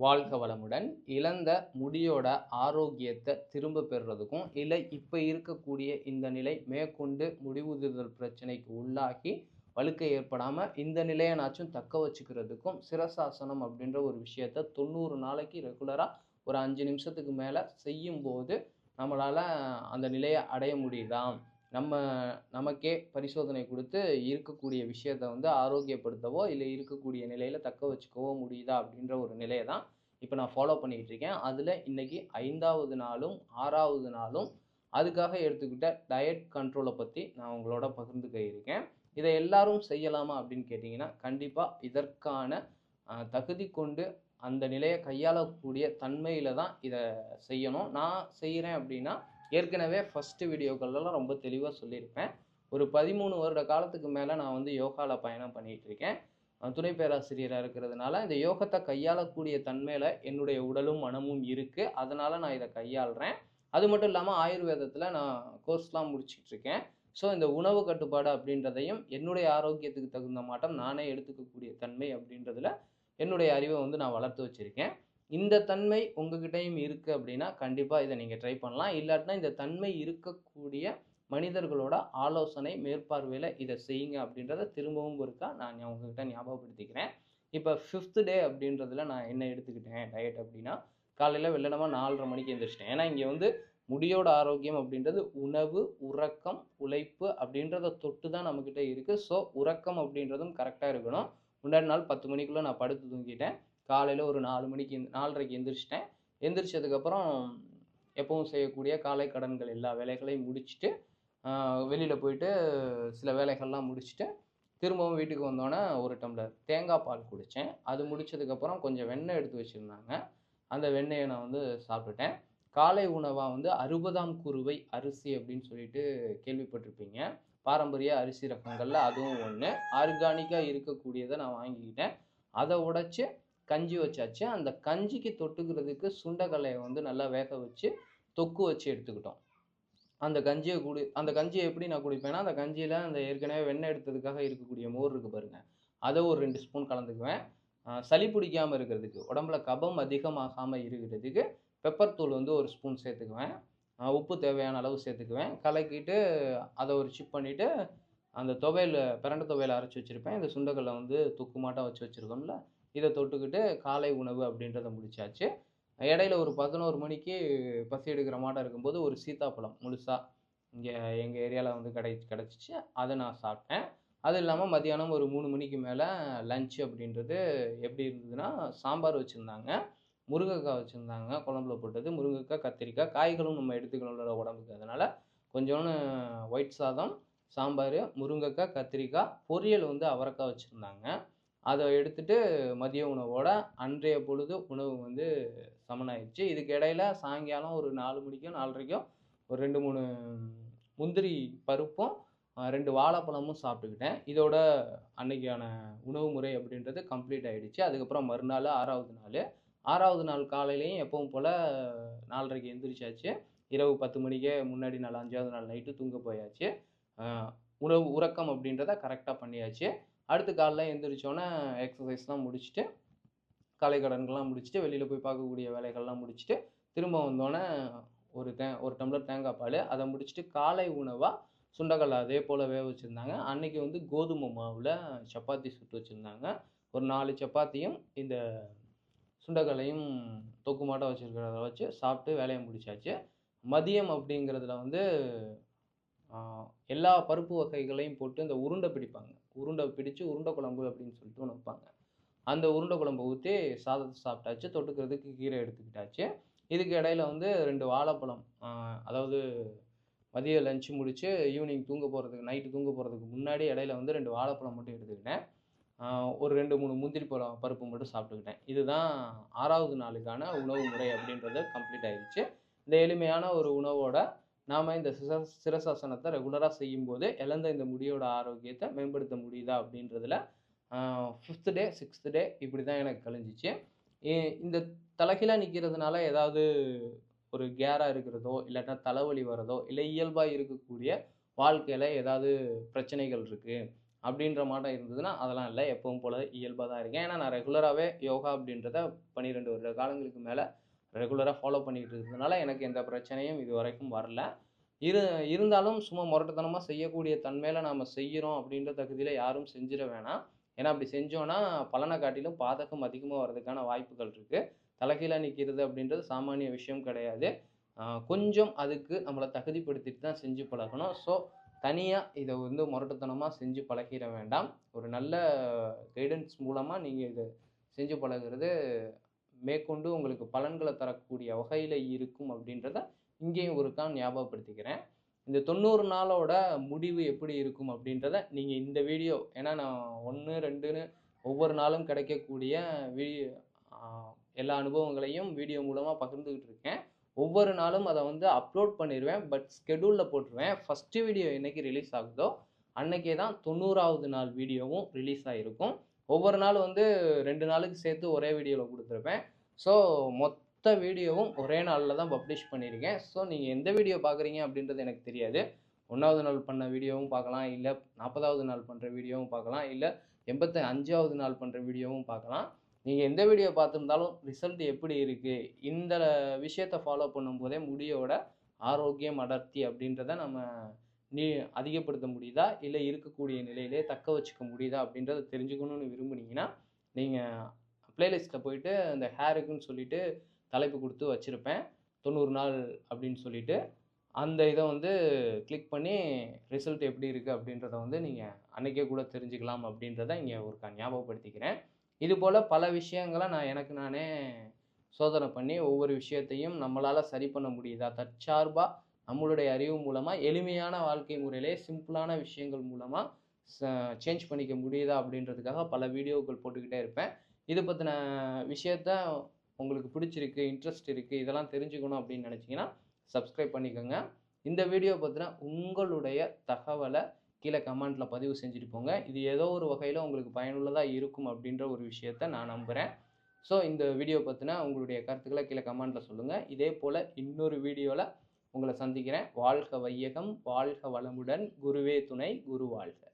வாழ்க வளமுடன். இழந்த முடியோட ஆரோக்கியத்தை திரும்ப பெறுறதுக்கும் இல்லை இப்போ இருக்கக்கூடிய இந்த நிலை மேற்கொண்டு முடிவுதிர்தல் பிரச்சனைக்கு உள்ளாகி வழுக்கை ஏற்படாமல் இந்த நிலையனாச்சும் தக்க வச்சுக்கிறதுக்கும் சிரசாசனம் அப்படின்ற ஒரு விஷயத்த தொண்ணூறு நாளைக்கு ரெகுலராக ஒரு அஞ்சு நிமிஷத்துக்கு மேலே செய்யும்போது நம்மளால் அந்த நிலையை அடைய முடியுதா? நம்ம நமக்கே பரிசோதனை கொடுத்து இருக்கக்கூடிய விஷயத்த வந்து ஆரோக்கியப்படுத்தவோ இல்லை இருக்கக்கூடிய நிலையில் தக்க வச்சுக்கவோ முடியுதா அப்படின்ற ஒரு நிலையை தான் இப்போ நான் ஃபாலோ பண்ணிக்கிட்டு இருக்கேன். அதில் இன்றைக்கி ஐந்தாவது நாளும் ஆறாவது நாளும் அதுக்காக எடுத்துக்கிட்ட டயட் கண்ட்ரோலை பற்றி நான் உங்களோட பகிர்ந்துக்க இருக்கேன். இதை எல்லாரும் செய்யலாமா அப்படின்னு கேட்டிங்கன்னா கண்டிப்பாக இதற்கான தகுதி கொண்டு அந்த நிலையை கையாளக்கூடிய தன்மையில் தான் இதை செய்யணும். நான் செய்கிறேன் அப்படின்னா ஏற்கனவே ஃபஸ்ட்டு வீடியோக்கள்லாம் ரொம்ப தெளிவாக சொல்லியிருப்பேன். ஒரு பதிமூணு வருட காலத்துக்கு மேலே நான் வந்து யோகாவில் பயணம் பண்ணிகிட்டு இருக்கேன் துணை பேராசிரியராக இருக்கிறதுனால இந்த யோகத்தை கையாளக்கூடிய தன்மையில் என்னுடைய உடலும் மனமும் இருக்குது அதனால் நான் இதை கையாளுறேன். அது மட்டும் இல்லாமல் ஆயுர்வேதத்தில் நான் கோர்ஸ்லாம் முடிச்சிட்டு இருக்கேன் ஸோ இந்த உணவு கட்டுப்பாடு அப்படின்றதையும் என்னுடைய ஆரோக்கியத்துக்கு தகுந்த மாட்டம் நானே எடுத்துக்கக்கூடிய தன்மை அப்படின்றதுல என்னுடைய அறிவை வந்து நான் வளர்த்து வச்சுருக்கேன். இந்த தன்மை உங்ககிட்டயும் இருக்குது அப்படின்னா கண்டிப்பாக இதை நீங்கள் ட்ரை பண்ணலாம். இல்லாட்டினா இந்த தன்மை இருக்கக்கூடிய மனிதர்களோட ஆலோசனை மேற்பார்வையில் இதை செய்யுங்க அப்படின்றத திரும்பவும் இருக்கா நான் உங்ககிட்ட ஞாபகப்படுத்திக்கிறேன். இப்போ ஃபிஃப்த் டே அப்படின்றதுல நான் என்ன எடுத்துக்கிட்டேன்? டயட் அப்படின்னா காலையில் வெள்ளனமாக நாலரை மணிக்கு எழுந்திரிச்சிட்டேன் ஏன்னா இங்கே வந்து முடியோட ஆரோக்கியம் அப்படின்றது உணவு உறக்கம் உழைப்பு அப்படின்றத தொட்டு தான் நம்மக்கிட்ட இருக்குது ஸோ உறக்கம் அப்படின்றதும் கரெக்டாக இருக்கணும். முன்னாடி நாள் பத்து மணிக்குள்ளே நான் படுத்து தூங்கிட்டேன். காலையில் ஒரு நாலு மணிக்கு நாலரைக்கு எந்திரிச்சிட்டேன். எந்திரிச்சதுக்கப்புறம் எப்பவும் செய்யக்கூடிய காலை கடன்கள் எல்லா வேலைகளையும் முடிச்சுட்டு வெளியில் போயிட்டு சில வேலைகள்லாம் முடிச்சுட்டு திரும்பவும் வீட்டுக்கு வந்தோன்னே ஒரு டம்ளர் தேங்காய் பால் குடித்தேன் அது முடிச்சதுக்கப்புறம் கொஞ்சம் வெண்ணெய் எடுத்து வச்சுருந்தாங்க. அந்த வெண்ணெயை நான் வந்து சாப்பிட்டுட்டேன். காலை உணவாக வந்து அறுபதாம் குருவை அரிசி அப்படின்னு சொல்லிட்டு கேள்விப்பட்டிருப்பீங்க. பாரம்பரிய அரிசி ரகங்களில் அதுவும் ஒன்று ஆர்கானிக்காக இருக்கக்கூடியதை நான் வாங்கிக்கிட்டேன். அதை உடைச்சி கஞ்சி வச்சாச்சு. அந்த கஞ்சிக்கு தொட்டுக்கிறதுக்கு சுண்டக்கல்லையை வந்து நல்லா வேக வச்சு தொக்கு வச்சு எடுத்துக்கிட்டோம். அந்த கஞ்சியை குடி அந்த கஞ்சியை எப்படி நான் குடிப்பேன்னா அந்த கஞ்சியில் அந்த ஏற்கனவே வெண்ணெய் எடுத்ததுக்காக இருக்கக்கூடிய மோர் இருக்குது பாருங்கள் அதை ஒரு ரெண்டு ஸ்பூன் கலந்துக்குவேன். சளி பிடிக்காமல் இருக்கிறதுக்கு உடம்புல கபம் அதிகமாகாமல் இருக்கிறதுக்கு பெப்பர் தூள் வந்து ஒரு ஸ்பூன் சேர்த்துக்குவேன். உப்பு தேவையான அளவு சேர்த்துக்குவேன். கலக்கிட்டு அதை ஒரு சிப் பண்ணிவிட்டு அந்த துவையில் பிரண்ட துவையில் அரைச்சி வச்சுருப்பேன். இந்த சுண்டக்கல்லை வந்து தொக்கு மாட்டம் வச்சு வச்சுருக்கோம்ல இதை தொட்டுக்கிட்டு காலை உணவு அப்படின்றத முடிச்சாச்சு. இடையில ஒரு பதினோரு மணிக்கு பசி எடுக்கிற மாட்டம் இருக்கும்போது ஒரு சீத்தாப்பழம் முழுசாக இங்கே எங்கள் ஏரியாவில் வந்து கிடை கிடச்சிச்சு. அதை நான் சாப்பிட்டேன். அது இல்லாமல் மதியானம் ஒரு மூணு மணிக்கு மேலே லஞ்ச் அப்படின்றது எப்படி இருந்ததுன்னா சாம்பார் வச்சுருந்தாங்க முருங்கைக்காய் வச்சுருந்தாங்க குழம்புல போட்டது முருங்கைக்காய் கத்திரிக்காய் காய்களும் நம்ம எடுத்துக்கணும்ல உடம்புக்கு. அதனால் கொஞ்சோன்னு ஒயிட் சாதம் சாம்பார் முருங்கைக்காய் கத்திரிக்காய் பொரியல் வந்து அவரைக்காய் வச்சுருந்தாங்க. அதை எடுத்துட்டு மதிய உணவோட அன்றைய பொழுது உணவு வந்து சமனாயிடுச்சு. இதுக்கு இடையில சாயங்காலம் ஒரு நாலு மணிக்கும் நாலரைக்கும் ஒரு ரெண்டு மூணு முந்திரி பருப்பும் ரெண்டு வாழைப்பழமும் சாப்பிட்டுக்கிட்டேன். இதோட அன்னைக்கான உணவு முறை அப்படின்றது கம்ப்ளீட் ஆகிடுச்சு அதுக்கப்புறம் மறுநாள் ஆறாவது நாள். ஆறாவது நாள் காலையிலையும் எப்பவும் போல் நாலரைக்கு எந்திரிச்சாச்சு. இரவு பத்து மணிக்கே முன்னாடி நாள் அஞ்சாவது நாள் நைட்டு தூங்க போயாச்சு. உணவு உறக்கம் அப்படின்றத கரெக்டாக பண்ணியாச்சு. அடுத்து காலைல எழுந்திரிச்சோன்னே எக்ஸசைஸ்லாம் முடிச்சுட்டு காலை கடன்கள்லாம் முடிச்சுட்டு வெளியில் போய் பார்க்கக்கூடிய வேலைகள்லாம் முடிச்சுட்டு திரும்ப வந்தோடனே ஒரு தே ஒரு டம்ளர் தேங்காய் பால் அதை முடிச்சுட்டு காலை உணவாக சுண்டக்கல்லை அதே போல் வேக வச்சுருந்தாங்க. அன்னைக்கு வந்து கோதுமை மாவில் சப்பாத்தி சுட்டு வச்சுருந்தாங்க. ஒரு நாலு சப்பாத்தியும் இந்த சுண்டக்கல்லையும் தொக்குமாட்டம் வச்சுருக்கிறத வச்சு சாப்பிட்டு வேலையை முடிச்சாச்சு. மதியம் அப்படிங்கிறதுல வந்து எல்லா பருப்பு வகைகளையும் போட்டு இந்த உருண்டை பிடிப்பாங்க. உருண்டை பிடிச்சு உருண்டை குழம்பு அப்படின்னு சொல்லிட்டு ஒன்று வைப்பாங்க. அந்த உருண்டை குழம்பு ஊற்றி சாதத்தை சாப்பிட்டாச்சு தொட்டுக்கிறதுக்கு கீரை எடுத்துக்கிட்டாச்சு. இதுக்கு இடையில வந்து ரெண்டு வாழைப்பழம் அதாவது மதிய லஞ்சு முடித்து ஈவினிங் தூங்க போகிறதுக்கு நைட்டு தூங்க போகிறதுக்கு முன்னாடி இடையில வந்து ரெண்டு வாழைப்பழம் மட்டும் எடுத்துக்கிட்டேன். ஒரு ரெண்டு மூணு முந்திரி பழம் பருப்பு மட்டும் சாப்பிட்டுக்கிட்டேன். இதுதான் ஆறாவது நாளுக்கான உணவு முறை அப்படின்றது கம்ப்ளீட் ஆயிடுச்சு இந்த எளிமையான ஒரு உணவோட நாம் இந்த சிர சிரசாசனத்தை ரெகுலராக செய்யும்போது இழந்த இந்த முடியோட ஆரோக்கியத்தை மேம்படுத்த முடியுதா அப்படின்றதுல ஃபிஃப்த் டே சிக்ஸ்த் டே இப்படி தான் எனக்கு கழிஞ்சிச்சு. இந்த தலைகீழாக நிற்கிறதுனால ஏதாவது ஒரு கேராக இருக்கிறதோ இல்லாட்டா தலைவலி வரதோ இல்லை இயல்பாக இருக்கக்கூடிய வாழ்க்கையில் ஏதாவது பிரச்சனைகள் இருக்குது அப்படின்ற மாட்டம் இருந்ததுன்னா அதெல்லாம் இல்லை. எப்பவும் போல இயல்பாக தான் இருக்கேன். ஏன்னா நான் ரெகுலராகவே யோகா அப்படின்றத பன்னிரெண்டு வருட காலங்களுக்கு மேலே ரெகுலராக ஃபாலோ பண்ணிக்கிட்டு இருக்கிறதுனால எனக்கு எந்த பிரச்சனையும் இது வரைக்கும் வரல. இரு இருந்தாலும் சும்மா முரட்டுத்தனமாக செய்யக்கூடிய தன்மையில் நாம் செய்கிறோம் அப்படின்ற தகுதியில் யாரும் செஞ்சிட வேணாம். ஏன்னா அப்படி செஞ்சோன்னா பலனை காட்டிலும் பாதகம் அதிகமாக வர்றதுக்கான வாய்ப்புகள் இருக்குது தலைகீழாக நிற்கிறது அப்படின்றது சாமானிய விஷயம் கிடையாது. கொஞ்சம் அதுக்கு நம்மளை தகுதிப்படுத்திட்டு தான் செஞ்சு பழகணும். ஸோ தனியாக இதை வந்து முரட்டுத்தனமாக செஞ்சு பழகிட வேண்டாம். ஒரு நல்ல கைடன்ஸ் மூலமாக நீங்கள் இதை செஞ்சு பழகுறது மேற்கொண்டு உங்களுக்கு பலன்களை தரக்கூடிய வகையில் இருக்கும் அப்படின்றத இங்கேயும் ஒருக்கா ஞாபகப்படுத்திக்கிறேன். இந்த தொண்ணூறு நாளோட முடிவு எப்படி இருக்கும் அப்படின்றத நீங்கள் இந்த வீடியோ ஏன்னா நான் ஒன்று ரெண்டுன்னு ஒவ்வொரு நாளும் கிடைக்கக்கூடிய வீடியோ எல்லா அனுபவங்களையும் வீடியோ மூலமாக பகிர்ந்துக்கிட்டு இருக்கேன். ஒவ்வொரு நாளும் அதை வந்து அப்லோட் பண்ணிடுவேன் பட் ஸ்கெடியூலில் போட்டுருவேன். ஃபஸ்ட்டு வீடியோ என்றைக்கு ரிலீஸ் ஆகுதோ அன்னைக்கே தான் தொண்ணூறாவது நாள் வீடியோவும் ரிலீஸ் ஆகிருக்கும் ஒவ்வொரு நாள் வந்து ரெண்டு நாளுக்கு சேர்த்து ஒரே வீடியோவில் கொடுத்துருப்பேன். ஸோ மொத்த வீடியோவும் ஒரே நாளில் தான் பப்ளிஷ் பண்ணியிருக்கேன் ஸோ நீங்கள் எந்த வீடியோ பார்க்குறீங்க அப்படின்றது எனக்கு தெரியாது. ஒன்றாவது நாள் பண்ண வீடியோவும் பார்க்கலாம் இல்லை நாற்பதாவது நாள் பண்ணுற வீடியோவும் பார்க்கலாம் இல்லை எண்பத்தி அஞ்சாவது நாள் பண்ணுற வீடியோவும் பார்க்கலாம் நீங்கள் எந்த வீடியோ பார்த்துருந்தாலும் ரிசல்ட் எப்படி இருக்குது இந்த விஷயத்தை ஃபாலோ பண்ணும்போதே முடியோட ஆரோக்கியம் அடர்த்தி அப்படின்றத நம்ம நீ அதிகப்படுத்த முடியுதா? இல்லை இருக்கக்கூடிய நிலையிலே தக்க வச்சுக்க முடியுதா? அப்படின்றத தெரிஞ்சுக்கணும்னு விரும்புனீங்கன்னா நீங்கள் ப்ளேலிஸ்ட்டில் போயிட்டு அந்த ஹேருக்குன்னு சொல்லிட்டு தலைப்பு கொடுத்து வச்சுருப்பேன். தொண்ணூறு நாள் அப்படின்னு சொல்லிட்டு. அந்த இதை வந்து கிளிக் பண்ணி ரிசல்ட் எப்படி இருக்குது அப்படின்றத வந்து நீங்கள் அன்றைக்கே கூட தெரிஞ்சுக்கலாம் அப்படின்றத இங்கே ஒரு ஞாபகப்படுத்திக்கிறேன். இது போல் பல விஷயங்களை நான் எனக்கு நானே சோதனை பண்ணி ஒவ்வொரு விஷயத்தையும் நம்மளால் சரி பண்ண முடியுதா? தற்சார்பாக நம்மளுடைய அறிவு மூலமாக எளிமையான வாழ்க்கை முறையிலே சிம்பிளான விஷயங்கள் மூலமாக சேஞ்ச் பண்ணிக்க முடியுதா அப்படின்றதுக்காக பல வீடியோக்கள் போட்டுக்கிட்டே இருப்பேன். இது பற்றின விஷயத்த உங்களுக்கு பிடிச்சிருக்கு இன்ட்ரெஸ்ட் இருக்குது இதெல்லாம் தெரிஞ்சுக்கணும் அப்படின்னு நினச்சிங்கன்னா சப்ஸ்கிரைப் பண்ணிக்கோங்க. இந்த வீடியோ பற்றின உங்களுடைய தகவலை கீழே கமெண்ட்டில் பதிவு செஞ்சுட்டு போங்க. இது ஏதோ ஒரு வகையில் உங்களுக்கு பயனுள்ளதாக இருக்கும் அப்படின்ற ஒரு விஷயத்த நான் நம்புகிறேன் ஸோ இந்த வீடியோ பற்றின உங்களுடைய கருத்துக்களை கீழே கமெண்ட்டில் சொல்லுங்கள் இதே போல் இன்னொரு வீடியோவில் உங்களை சந்திக்கிறேன். வாழ்க வையகம் வாழ்க வளமுடன். குருவே துணை குரு வாழ்க.